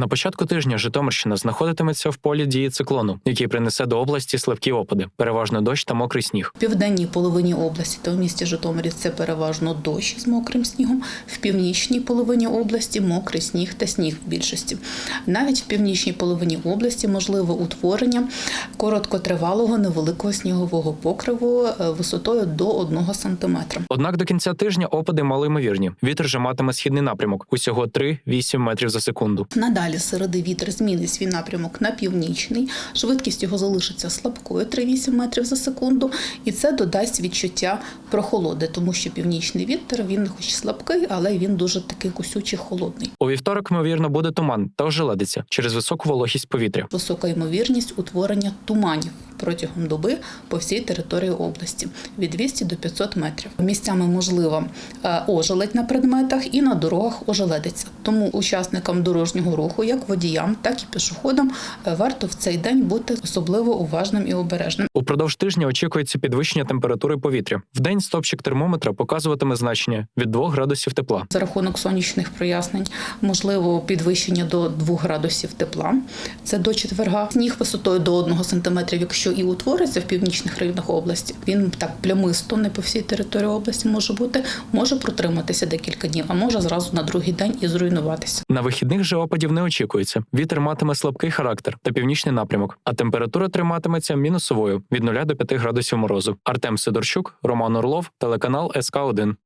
На початку тижня Житомирщина знаходитиметься в полі дії циклону, який принесе до області слабкі опади, переважно дощ та мокрий сніг. В південній половині області та в місті Житомирі це переважно дощ з мокрим снігом. В північній половині області мокрий сніг та сніг в більшості. Навіть в північній половині області можливе утворення короткотривалого невеликого снігового покриву е, висотою до 1 см. Однак до кінця тижня опади малоймовірні. Вітер же матиме східний напрямок усього 3-8 метрів за секунду. Надалі з середи вітер змінить свій напрямок на північний. Швидкість його залишиться слабкою 3-8 метрів за секунду, і це додасть відчуття прохолоди, тому що північний вітер він, хоч слабкий, але він дуже такий кусючий холодний. У вівторок, ймовірно, буде туман та ожеледиться через високу вологість повітря. Висока ймовірність утворення туманів протягом доби по всій території області від 200 до 500 метрів. Місцями можлива е, ожеледь на предметах і на дорогах ожеледиться. Тому учасникам дорожнього руху, як водіям, так і пішоходам, е, варто в цей день бути особливо уважним і обережним. Упродовж тижня очікується підвищення температури повітря. Вдень стопчик термометра показуватиме значення від 2 градусів тепла. За рахунок сонячних прояснень можливо підвищення до 2 градусів тепла. Це до четверга. Сніг висотою до 1 см, якщо і утвориться в північних районах області. Він так плямисто, не по всій території області може бути, може протриматися декілька днів, а може зразу на другий день і зруйнуватися. На вихідних же опадів не очікується. Вітер матиме слабкий характер та північний напрямок, а температура триматиметься мінусовою від 0 до 5 градусів морозу. Артем Сидорчук, Роман Орлов, телеканал СК 1